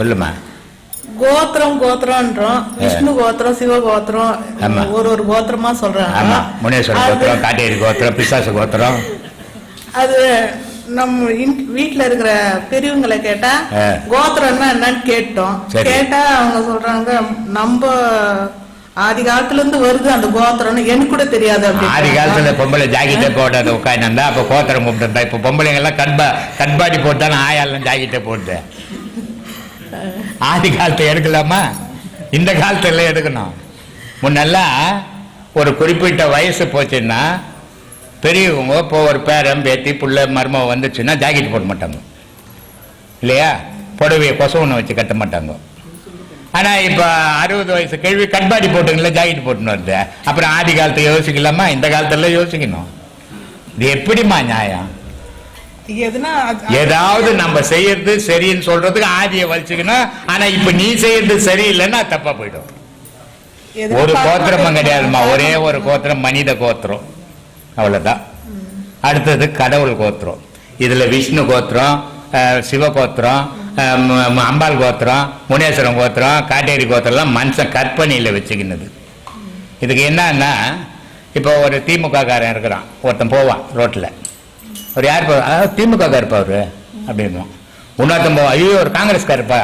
சொல்லுமா? கோத்திரம் கோத்திரம்ன்றோம். விஷ்ணு கோத்திரம் சிவ கோத்திரம். ஒரு ஒரு கோத்திரமா சொல்றாங்க. ஆமா. முனேஸ்வர கோத்திரம் காட்டேரி கோத்திரம் பிசாசு கோத்திரம். அது நம்ம வீட்ல இருக்கிற பெரியவங்களை கேட்டா. கோத்திரம்னா என்னன்னு கேட்டோம். கேட்டா அவங்க சொல்றாங்க நம்ம ஆதி காலத்துல இருந்து வருது அந்த கோத்திரம்னு. எனக்கு கூட தெரியாது ஆதி காலத்துல பொம்பளை ஜாக்கெட்டே போடாத உட்காந்து அப்ப கோத்திரம் கும்பிட்டு இப்ப பொம்பளைங்க எல்லாம் கண்பா கண்பாடி போட்டாலும் ஆயாலாம் ஜாக்கெட்டே போட்டு ஆதி காலத்தை எடுக்கலாமா? இந்த காலத்தில் எடுக்கணும். முன்னெல்லாம் ஒரு குறிப்பிட்ட வயசு போச்சுன்னா பெரியவங்க இப்போ ஒரு பேரன் பேத்தி புள்ள மருமக வந்துச்சுன்னா ஜாக்கெட் போட மாட்டாங்க. இல்லையா? புடவையை கொசவனை வச்சு கட்ட மாட்டாங்க. ஆனால் இப்போ அறுபது வயசு கேள்வி கட்பாடி போட்டுங்களா ஜாக்கெட் போட்டுன்னு வருது. அப்புறம் ஆதி காலத்தை யோசிக்கலாமா? இந்த காலத்தில் யோசிக்கணும். இது எப்படிம்மா நியாயம்? ஏதாவது நம்ம செய்யறது சரின்னு சொல்றதுக்கு ஆதியை வலிச்சுக்கணும் ஆனா இப்ப நீ செய்யறது சரியில்லைன்னா தப்பா போயிடும். ஒரு கோத்திரமும் மாட்டேன். கிடையாதும்மா. ஒரே ஒரு கோத்திரம் மனித கோத்திரம். அவ்வளவுதான். அடுத்தது கடவுள் கோத்திரம். இதுல விஷ்ணு கோத்திரம் சிவ கோத்திரம் அம்பாள் கோத்திரம் முனேஸ்வரம் கோத்திரம் காட்டேரி கோத்திரம்லாம் மனுஷன் கற்பனையில் வச்சுக்கினது. இதுக்கு என்னன்னா இப்போ ஒரு திமுக காரன் இருக்கிறான். ஒருத்தன் போவான் ரோட்டில் ஒரு யார் போ திமுக காரப்பா அவரு அப்படின்னுவான் இன்னொருத்தன் போவான் ஐயோ ஒரு காங்கிரஸ்காரப்பா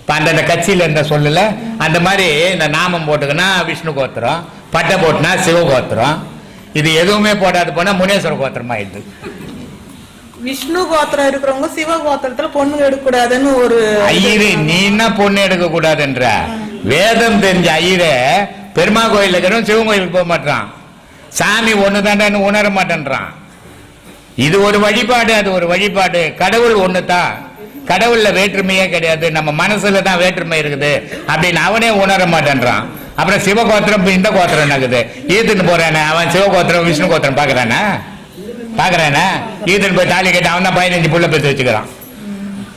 இப்போ அந்தந்த கட்சியில் இருந்த சொல்லல அந்த மாதிரி இந்த நாமம் போட்டுக்கினா விஷ்ணு கோத்திரம் பட்டை போட்டுனா சிவ கோத்திரம் இது எதுவுமே போடாது போனா முனேஸ்வர கோத்திரம் ஆயிடுது விஷ்ணு கோத்திரம் இருக்கிறவங்க சிவ கோத்திரத்துல பொண்ணு எடுக்க கூடாதுன்னு ஒரு ஐயரு நீ என்ன பொண்ணு எடுக்க கூடாதுன்ற வேதம் தெரிஞ்ச ஐயரே பெருமா கோயில் இருக்கிறவன் சிவன் கோயிலுக்கு போக மாட்டான். சாமி ஒண்ணுதான்டான்னு உணர மாட்டேன்றான். இது ஒரு வழிபாடு அது ஒரு வழிபாடு. கடவுள் ஒண்ணுதான் கடவுள்ல வேற்றுமையே கிடையாது. நம்ம மனசுல தான் வேற்றுமை இருக்குது. அப்படின்னு அவனே உணர மாட்டேன்றான். அப்புறம் சிவகோத்திரம் இந்த கோத்திரம் இருக்குது ஈத்துன்னு போறானே. அவன் சிவகோத்திரம் விஷ்ணு கோத்திரம் பாக்குறானா? பாக்குறானா? ஈத்துன்னு போய் தாலி கட்டி அவன் தான் பதினஞ்சு புள்ள பெற்று வச்சுக்கிறான்.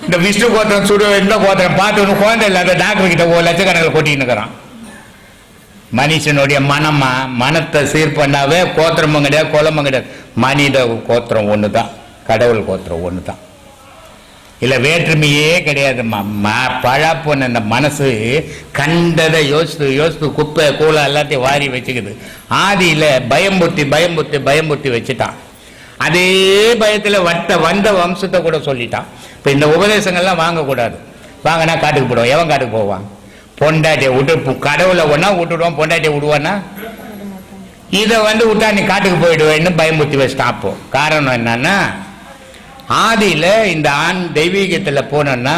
இந்த விஷ்ணு கோத்திரம் சுடு இந்த கோத்திரம் பார்த்து ஒன்று குழந்தை இல்லாத டாக்டர் கிட்ட ஒரு லட்சக்கணக்கில் கொட்டின்னு இருக்கிறான். மனுஷனுடைய மனமா மனத்தை சீர் பண்ணாவே கோத்திரமும் கிடையாது குலமும் கிடையாது. மனித கோத்திரம் ஒன்று தான் கடவுள் கோத்திரம் ஒன்று தான் இல்லை வேற்றுமையே கிடையாதும்மா. ம- பழப்பொண்ணு இந்த மனசு கண்டதை யோசித்து யோசித்து குப்பை கூலை எல்லாத்தையும் வாரி வச்சுக்குது. ஆதியில் பயம்புத்தி பயம்புத்தி பயம்புத்தி வச்சுட்டான். அதே பயத்தில் வட்ட வந்த வம்சத்தை கூட சொல்லிட்டான். இப்போ இந்த உபதேசங்கள்லாம் வாங்கக்கூடாது. வாங்கினா காட்டுக்கு போடுவோம் எவன் காட்டுக்கு போவான்? பொண்டாட்டியை விட்டு கடவுளை ஒன்னா விட்டுடுவோம் பொண்டாட்டியை விடுவானா இதை வந்து விட்டா நீ காட்டுக்கு போயிடுவேன்னு பயமுத்தி வச்சுட்டான் அப்போ காரணம் என்னன்னா ஆதியில் இந்த ஆண் தெய்வீகத்தில் போனோன்னா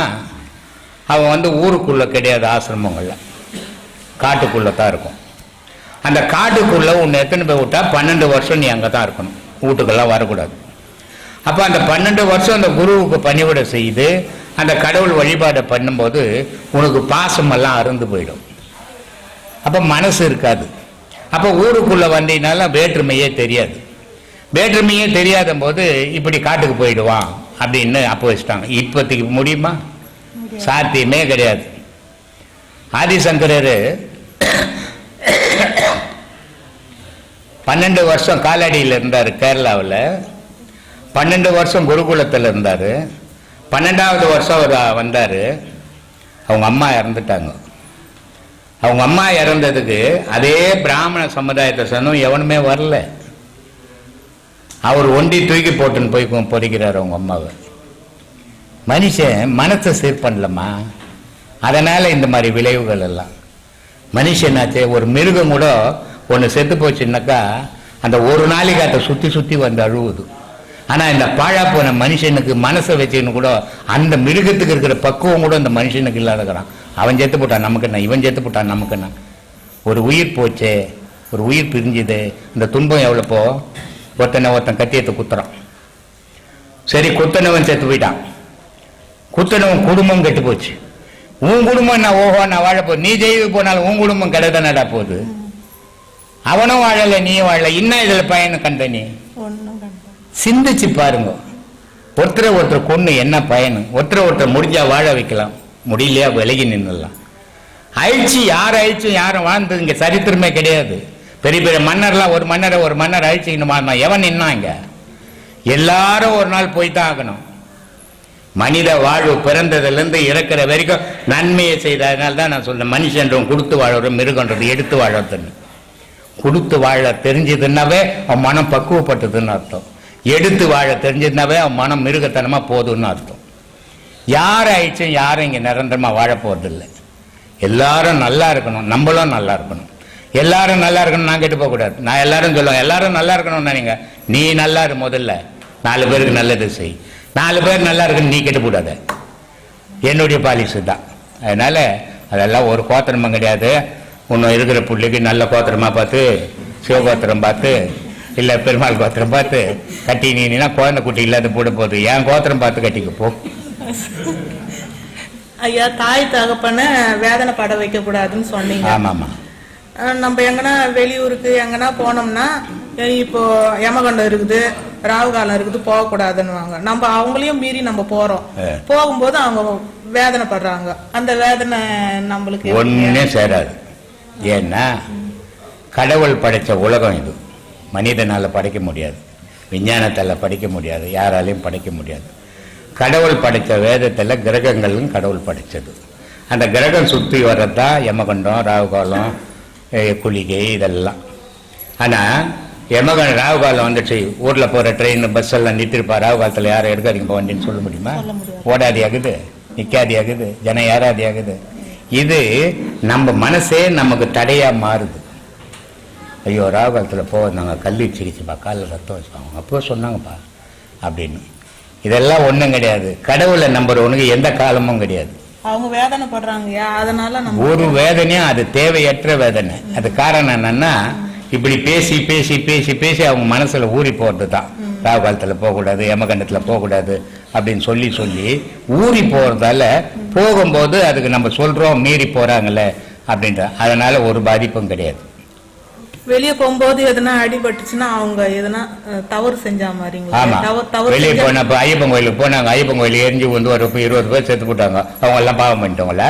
அவன் வந்து ஊருக்குள்ளே கிடையாது ஆசிரமங்களில். காட்டுக்குள்ளே தான் இருக்கும். அந்த காட்டுக்குள்ளே உன்னை எத்தனை போய் விட்டா பன்னெண்டு வருஷம் நீ அங்கே தான் இருக்கணும். வீட்டுக்கெல்லாம் வரக்கூடாது. அப்போ அந்த பன்னெண்டு வருஷம் அந்த குருவுக்கு பணிவிட செய்து அந்த கடவுள் வழிபாடை பண்ணும்போது உனக்கு பாசமெல்லாம் அருந்து போயிடும். அப்போ மனசு இருக்காது. அப்போ ஊருக்குள்ள வந்தீங்கனால வேற்றுமையே தெரியாது. வேற்றுமையே தெரியாத போது இப்படி காட்டுக்கு போயிடுவான் அப்படின்னு அப்போ வச்சுட்டாங்க. இப்போதைக்கு முடியுமா? சாத்தியமே கிடையாது. ஆதிசங்கரர் பன்னெண்டு வருஷம் காலடியில் இருந்தார் கேரளாவில். பன்னெண்டு வருஷம் குருகுலத்தில் இருந்தார். பன்னெண்டாவது வருஷம் அவர் வந்தார். அவங்க அம்மா இறந்துட்டாங்க. அவங்க அம்மா இறந்ததுக்கு அதே பிராமண சமுதாயத்தை சொன்னும் எவனுமே வரல. அவர் ஒண்டி தூக்கி போட்டுன்னு போய் பொறிக்கிறார் அவங்க அம்மாவை. மனுஷன் மனத்தை சீர் பண்ணலம்மா. அதனால் இந்த மாதிரி விளைவுகள் எல்லாம். மனுஷனாச்சே ஒரு மிருகம் கூட ஒன்று செத்து போச்சுன்னாக்கா அந்த ஒரு நாளைக்கு அதை சுற்றி சுற்றி வந்து அழுவுது. ஆனால் இந்த பாழா போன மனுஷனுக்கு மனசை வச்சுன்னு கூட அந்த மிருகத்துக்கு இருக்கிற பக்குவம் கூட அந்த மனுஷனுக்கு இல்லாதக்கிறான் அவன் சேர்த்து போட்டான் நமக்கு என்ன? இவன் சேர்த்து போட்டான் நமக்கு என்ன? ஒரு உயிர் போச்சே ஒரு உயிர் பிரிஞ்சுது இந்த துன்பம் எவ்வளோப்போ ஒருத்தனை ஒருத்தன் கத்தியத்தை குத்துறான். சரி குத்தனவன் சேர்த்து போயிட்டான். குத்தனவன் குடும்பம் கெட்டு போச்சு. உன் குடும்பம் நான் ஓஹோ நான் வாழப்போ நீ ஜெயிவு போனாலும் உன் குடும்பம் கிடதானடா போகுது. அவனும் வாழலை நீயும் வாழலை. இன்னும் இதில் பயன் கண்ட நீ. சிந்திச்சு பாருங்க. ஒருத்தரை ஒருத்தர் கொண்டு என்ன பயனு? ஒருத்தரை ஒருத்தர் முடிஞ்சா வாழ வைக்கலாம். முடியலையா? விலகி நின்றுலாம் அழிச்சு யார் அழிச்சும் யாரும் வாழ்ந்தது இங்கே சரித்திரமே கிடையாது. பெரிய பெரிய மன்னர்லாம் ஒரு மன்னரை ஒரு மன்னர் அழிச்சுக்கணும் வாழ்ந்தான் எவன் நின்னாங்க? எல்லாரும் ஒரு நாள் போய் தான் ஆகணும். மனித வாழ்வு பிறந்ததுலேருந்து இறக்குற வரைக்கும் நன்மையை செய்ததுனால தான் நான் சொல்கிறேன் மனுஷன்றவன் கொடுத்து வாழறோம் மிருகன்றது எடுத்து வாழறதுன்னு. கொடுத்து வாழ தெரிஞ்சதுன்னாவே அவன் மனம் பக்குவப்பட்டதுன்னு அர்த்தம். எடுத்து வாழ தெரிஞ்சிருந்தாவே அவன் மனம் மிருகத்தனமாக போதும்னு அர்த்தம். யார் ஆயிடுச்சும் யாரும் இங்கே நிரந்தரமாக வாழ எல்லாரும் நல்லா இருக்கணும். நம்மளும் நல்லா இருக்கணும். எல்லாரும் நல்லா இருக்கணும் நான் கெட்டு போகக்கூடாது. நான் எல்லாரும் சொல்லுவேன் எல்லாரும் நல்லா இருக்கணும்னா நீங்கள் நீ நல்லா இரு முதல்ல. நாலு பேருக்கு நல்லது செய். நாலு பேர் நல்லா இருக்குன்னு நீ கெட்டு போடாத. என்னுடைய பாலிசி தான். அதனால் அதெல்லாம் ஒரு கோத்திரமும் கிடையாது. இன்னும் இருக்கிற பிள்ளைக்கு நல்ல கோத்திரமாக பார்த்து சிவகோத்திரம் பார்த்து இல்லை பெருமாள் கோத்திரம் பார்த்து கட்டி நீனா குழந்தை குட்டி இல்லாத போட போகுது என் கோத்திரம் பார்த்து கட்டிக்க போ. ஐயா தாய் தகப்பன வேதனை பட வைக்க கூடாதுன்னு சொன்னீங்க. ஆமாம்மா. நம்ம எங்கன்னா வெளியூருக்கு எங்கன்னா போனோம்னா இப்போ யமகண்டம் இருக்குது ராகுகாலம் இருக்குது போகக்கூடாதுன்னுவாங்க. நம்ம அவங்களையும் மீறி நம்ம போறோம். போகும்போது அவங்க வேதனைப்படுறாங்க. அந்த வேதனை நம்மளுக்கு எப்படி? ஒன்றே சேராது. ஏன்னா கடவுள் படைத்த உலகம் இது. மனிதனால் படைக்க முடியாது. விஞ்ஞானத்தால் படிக்க முடியாது. யாராலையும் படைக்க முடியாது. கடவுள் படைத்த வேதத்தில் கிரகங்களும் கடவுள் படைச்சது அந்த கிரகம் சுற்றி வர்றது தான் யமகண்டம் ராகுகாலம் குளிகை இதெல்லாம். ஆனால் யமகண்டம் ராகுகாலம் வந்துச்சு. ஊரில் போகிற ட்ரெயின் பஸ் எல்லாம் நிறுத்திருப்பா. ராகுகாலத்தில் யாரும் எடுக்காதீங்க போக வண்டின்னு சொல்ல முடியுமா? ஓடாதி ஆகுது நிற்காதி ஆகுது ஜனம் ஏறாதி ஆகுது. இது நம்ம மனசே நமக்கு தடையா மாறுது. ஐயோ ராகுகாலத்தில் போக நாங்கள் கல்லி சிரிச்சுப்பா காலில் ரத்தம் வச்சுப்பாங்க. அப்போ சொன்னாங்கப்பா அப்படின்னு. இதெல்லாம் ஒன்றும் கிடையாது. கடவுளை நம்புறவனுக்கு எந்த காலமும் கிடையாது. அவங்க வேதனைப்படுறாங்கய்யா அதனால நம்ம ஒரு வேதனையும் அது தேவையற்ற வேதனை. அது காரணம் என்னன்னா இப்படி பேசி பேசி பேசி பேசி அவங்க மனசுல ஊறி போறது தான் ராகு காலத்துல போகக்கூடாது யமகண்டத்துல போகக்கூடாது அப்படின்னு சொல்லி சொல்லி ஊறி போறதால போகும்போது அதுக்கு நம்ம சொல்றோம் மீறி போறாங்கல்ல அப்படின்ற. அதனால ஒரு பாதிப்பும் கிடையாது. வெளியே போகும்போது எதுனா அடிபட்டுச்சுன்னா அவங்க எதுனா தவறு செஞ்சா மாதிரிங்களா? வெளியே போனப்ப ஐயப்பன் கோயிலுக்கு போனாங்க. ஐயப்பன் கோயில் எரிஞ்சு வந்து ஒரு இருபது பேர் செத்து போட்டாங்க. அவங்க எல்லாம் பாவம் பண்ணிட்டவங்களா?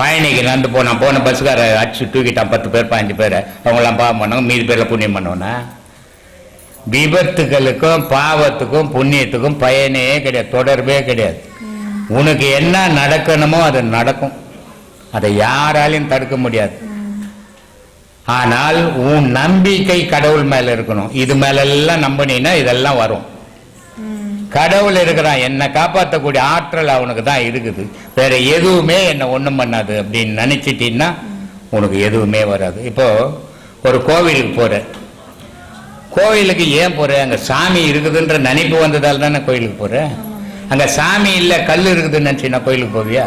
பயணிக்கு நடந்து போனான். போன பஸ்ஸுக்கார அடிச்சு தூக்கிட்டான். பத்து பேர் பதினஞ்சு பேர். அவங்க எல்லாம் பாவம் பண்ணாங்க. மீதி பேர்ல புண்ணியம் பண்ணுவோன்னா விபத்துகளுக்கும் பாவத்துக்கும் புண்ணியத்துக்கும் பயனே கிடையாது. தொடர்பே கிடையாது. உனக்கு என்ன நடக்கணுமோ அது நடக்கும். அதை யாராலையும் தடுக்க முடியாது. ஆனால் உன் நம்பிக்கை கடவுள் மேல இருக்கணும். இது மேல எல்லாம் நம்பினா இதெல்லாம் வரும். கடவுள் இருக்கிறான். என்னை காப்பாற்றக்கூடிய ஆற்றல் அவனுக்கு தான் இருக்குது. வேற எதுவுமே என்னை ஒன்றும் பண்ணாது அப்படின்னு நினச்சிட்டின்னா உனக்கு எதுவுமே வராது. இப்போ ஒரு கோவிலுக்கு போற கோவிலுக்கு ஏன் போற அங்க சாமி இருக்குதுன்ற நினைப்பு வந்ததால் தானே கோயிலுக்கு போற அங்க சாமி இல்லை கல் இருக்குதுன்னு நினச்சின்னா கோயிலுக்கு போவியா?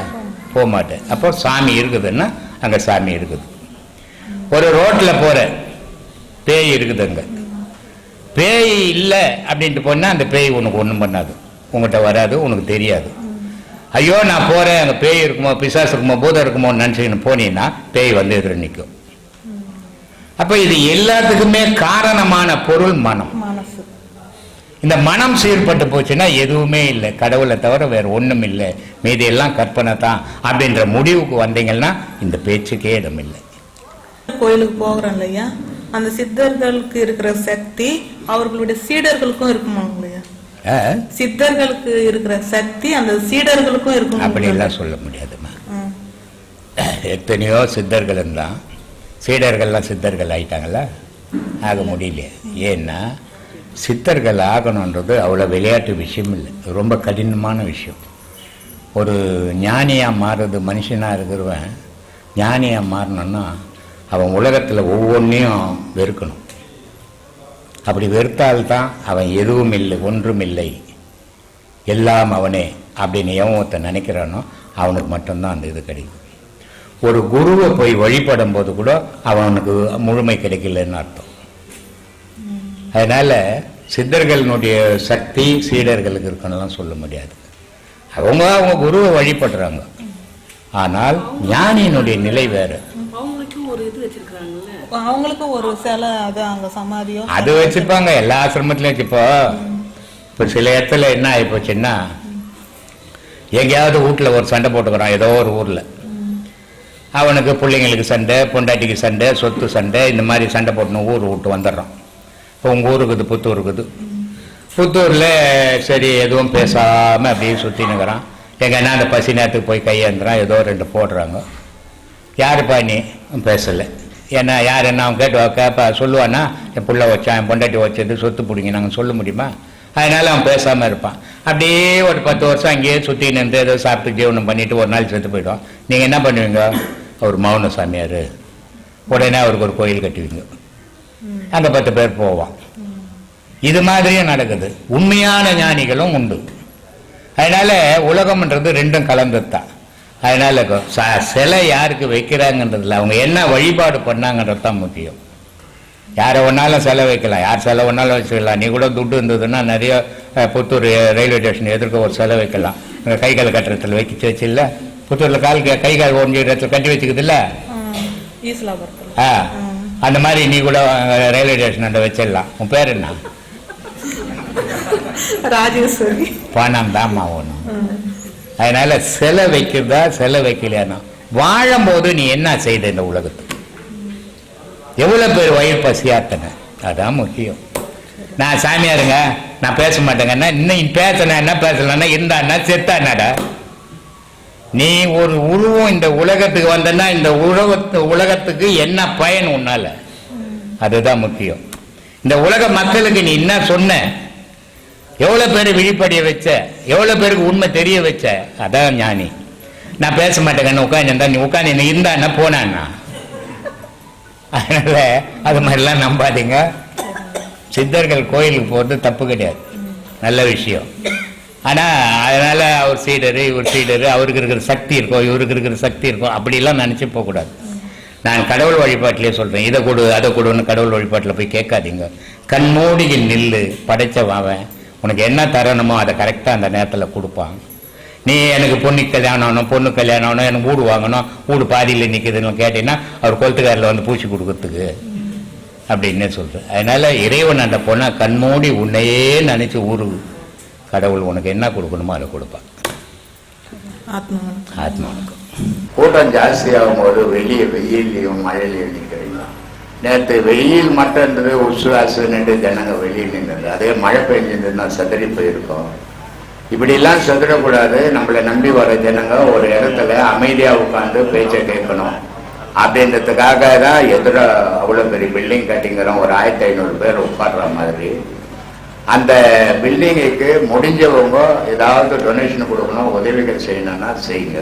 போக மாட்டேன். அப்போ சாமி இருக்குதுன்னா அங்க சாமி இருக்குது. ஒரு ரோட்ல போற பேய் இருக்குது அங்க. பேய் இல்லை அப்படின்ட்டு போனா அந்த பேய் உனக்கு ஒன்றும் பண்ணாது. உங்ககிட்ட வராது உனக்கு தெரியாது. ஐயோ நான் போறேன். அங்கே பேய் இருக்குமோ பிசாசு இருக்குமோ பூதம் இருக்குமோன்னு நினச்சிக்கின்னு போனீங்கன்னா பேய் வந்து எதிர நிற்கும் அப்போ இது எல்லாத்துக்குமே காரணமான பொருள் மனம். இந்த மனம் சீர்பட்டு போச்சுன்னா எதுவுமே இல்லை. கடவுளை தவிர வேற ஒண்ணும் இல்லை மீதி எல்லாம் கற்பனை தான். அப்படின்ற முடிவுக்கு வந்தீங்கன்னா இந்த பேச்சுக்கே இடம் இல்லை கோயிலுக்கு போகிறோம் இல்லையா? அந்த சித்தர்களுக்கு இருக்கிற சக்தி அவர்களுடைய சீடர்களுக்கும் இருக்குமா இல்லையா? சித்தர்களுக்கு இருக்கிற சக்தி அந்த சீடர்களுக்கும் இருக்கும் அப்படியெல்லாம் சொல்ல முடியாதும்மா. ம். எத்தனையோ சித்தர்கள் இருந்தான். சீடர்கள்லாம் சித்தர்கள் ஆயிட்டாங்களா? ஆக முடியல. ஏன்னா சித்தர்கள் ஆகணுன்றது அவ்வளோ விளையாட்டு விஷயம் இல்லை. ரொம்ப கடினமான விஷயம். ஒரு ஞானியாக மாறுறது மனுஷனாக இருக்கிறவன் ஞானியாக மாறணும்னா அவன் உலகத்தில் ஒவ்வொன்றையும் வெறுக்கணும். அப்படி வெறுத்தால்தான் அவன் எதுவும் இல்லை ஒன்றும் இல்லை. எல்லாம் அவனே அப்படின்னு எவன் நினைக்கிறானோ அவனுக்கு மட்டும்தான் அந்த இது கிடைக்கும். ஒரு குருவை போய் வழிபடும் போது கூட அவனுக்கு முழுமை கிடைக்கலன்னு அர்த்தம். அதனால் சித்தர்களினுடைய சக்தி சீடர்களுக்கு இருக்குன்னுலாம் சொல்ல முடியாது. அவங்க அவங்க குருவை வழிபடுறாங்க. ஆனால் ஞானியினுடைய நிலை வேறு. இது வச்சிருக்காங்கல்ல அவங்களுக்கும் ஒரு சிலை அது அங்க சமாதியோ? அது வச்சுப்பாங்க எல்லா ஆசிரமத்திலையும் வச்சுப்போ இப்போ. சில இடத்துல என்ன ஆகிப்போச்சுன்னா எங்கேயாவது வீட்டில் ஒரு சண்டை போட்டுக்கிறான் ஏதோ ஒரு ஊரில். அவனுக்கு பிள்ளைங்களுக்கு சண்டை பொண்டாட்டிக்கு சண்டை சொத்து சண்டை இந்த மாதிரி சண்டை போட்டுன்னு ஊர் விட்டு வந்துடுறான். இப்போ உங்கள் ஊருக்கு இது புத்தூர் இருக்குது. புத்தூரில் சரி எதுவும் பேசாமல் அப்படியே சுற்றினுக்கிறான் எங்கன்னா அந்த பசி நேரத்துக்கு போய் கையேந்துறான் ஏதோ ரெண்டு போடுறாங்க. யாருப்பா நீ? பேசலை. ஏன்னா யார் என்ன அவன் கேட்டு கேப்பா சொல்லுவான்னா என் பிள்ளை வச்சான் என் பொண்டாட்டி வச்சது சொத்து பிடிங்க நாங்கள் சொல்ல முடியுமா? அதனால அவன் பேசாமல் இருப்பான். அப்படியே ஒரு பத்து வருஷம் அங்கேயே சுற்றி நின்று ஏதோ சாப்பிட்டு ஜீவனம் பண்ணிவிட்டு ஒரு நாள் செத்து போயிடுவான். நீங்கள் என்ன பண்ணுவீங்க? அவர் மௌன சாமியார். உடனே அவருக்கு ஒரு கோயில் கட்டுவீங்க. அந்த பத்து பேர் போவான். இது மாதிரியும் நடக்குது. உண்மையான ஞானிகளும் உண்டு. அதனால உலகம்ன்றது ரெண்டும் கலந்தது தான் அதனால சிலை யாருக்கு வைக்கிறாங்கன்றதுல அவங்க என்ன வழிபாடு பண்ணாங்கன்றது தான் முக்கியம். யாரை ஒன்றாலும் சிலை வைக்கலாம். யார் சிலை ஒன்றாலும் வச்சுக்கலாம். நீ கூட துட்டு இருந்ததுன்னா நிறைய புத்தூர் ரயில்வே ஸ்டேஷன் எதிர்க்க ஒரு சிலை வைக்கலாம். அங்க கை கால் கட்டுறதுல வைக்க வச்சு இல்லை. புத்தூரில் கால் க- கால் ஒன்று இடத்துல கட்டி வச்சுக்குது இல்லை? ஈஸ்லாபுரத்துல ஆ. அந்த மாதிரி நீ கூட ரயில்வே ஸ்டேஷன் அந்த வச்சிடலாம். உன் பேர் என்ன? ராஜேஸ்வரி. பணம் தாம்மா ஒன்றும் அதனால சிலை வைக்கிறதா சிலை வைக்கலையானா? வாழும்போது நீ என்ன செய்த இந்த உலகத்துக்கு? எவ்வளவு பேர் வயிறு பசியாத்தன? அதான் முக்கியம். நான் சாமியாருங்க நான் பேச மாட்டேங்கன்னா இன்னும் பேசினா என்ன பேசலன்னா இருந்தான்னா செத்தானாடா நீ ஒரு உருவம் இந்த உலகத்துக்கு வந்தன்னா இந்த உலகத்து உலகத்துக்கு என்ன பயன் உன்னால? அதுதான் முக்கியம். இந்த உலக மக்களுக்கு நீ என்ன சொன்ன? எவ்வளோ பேர் விழிப்படைய வச்ச எவ்வளோ பேருக்கு உண்மை தெரிய வச்ச? அதான் ஞானி. நான் பேச மாட்டேங்கன்னு உட்காந்து நீ உட்காந்து என்ன இருந்தா போனான்னா? அதனால அது மாதிரிலாம் நம்பாதீங்க. சித்தர்கள் கோயிலுக்கு போகிறது தப்பு கிடையாது. நல்ல விஷயம். ஆனால் அதனால் அவர் சீடரு இவர் சீடரு அவருக்கு இருக்கிற சக்தி இருக்கும் இவருக்கு இருக்கிற சக்தி இருக்கும் அப்படிலாம் நினச்சி போகக்கூடாது. நான் கடவுள் வழிபாட்டிலே சொல்கிறேன் இதை கொடு அதை கொடுன்னு கடவுள் வழிபாட்டில் போய் கேட்காதீங்க. கண்மூடியில் நில்லு படைச்சவன் உனக்கு என்ன தரணுமோ அதை கரெக்டாக அந்த நேரத்தில் கொடுப்பான் நீ எனக்கு பொண்ணு கல்யாணம் ஆகணும் பொண்ணு கல்யாணம் ஆகணும் எனக்கு வீடு வாங்கணும் வீடு பாதியில் நிற்குதுன்னு கேட்டீங்கன்னா அவர் கொளுத்துக்காரில் வந்து பூச்சி கொடுக்கறதுக்கு அப்படின்னு சொல்றேன் அதனால இறைவன் அந்த பொண்ணை கண்மூடி உன்னையே நினைச்சு ஊரு. கடவுள் உனக்கு என்ன கொடுக்கணுமோ அதை கொடுப்பான் ஆத்மா ஆத்மாவுக்கு. கூட்டம் ஜாஸ்தியாகும் போது வெளியே வெயிலையும் மழையிலையும் நிற்கிறீங்க நேற்று வெயில் மட்டும்ன்றது உசுவாசு நின்று ஜனங்க வெளியில் நின்றது. அதே மழை பெஞ்சிருந்ததுன்னா சதறி போயிருக்கோம். இப்படிலாம் சதுரக்கூடாது நம்மளை நம்பி வர ஜனங்க ஒரு இடத்துல அமைதியாக உட்காந்து பேச்சை கேட்கணும். அப்படின்றதுக்காக தான் எதிர அவ்வளோ பெரிய பில்டிங் கட்டிங்கிறோம் ஒரு ஆயிரத்தி ஐநூறு பேர் உட்கார்ற மாதிரி. அந்த பில்டிங்குக்கு முடிஞ்சவங்க ஏதாவது டொனேஷன் கொடுக்கணும் உதவிகள் செய்யணும்னா செய்யுங்க.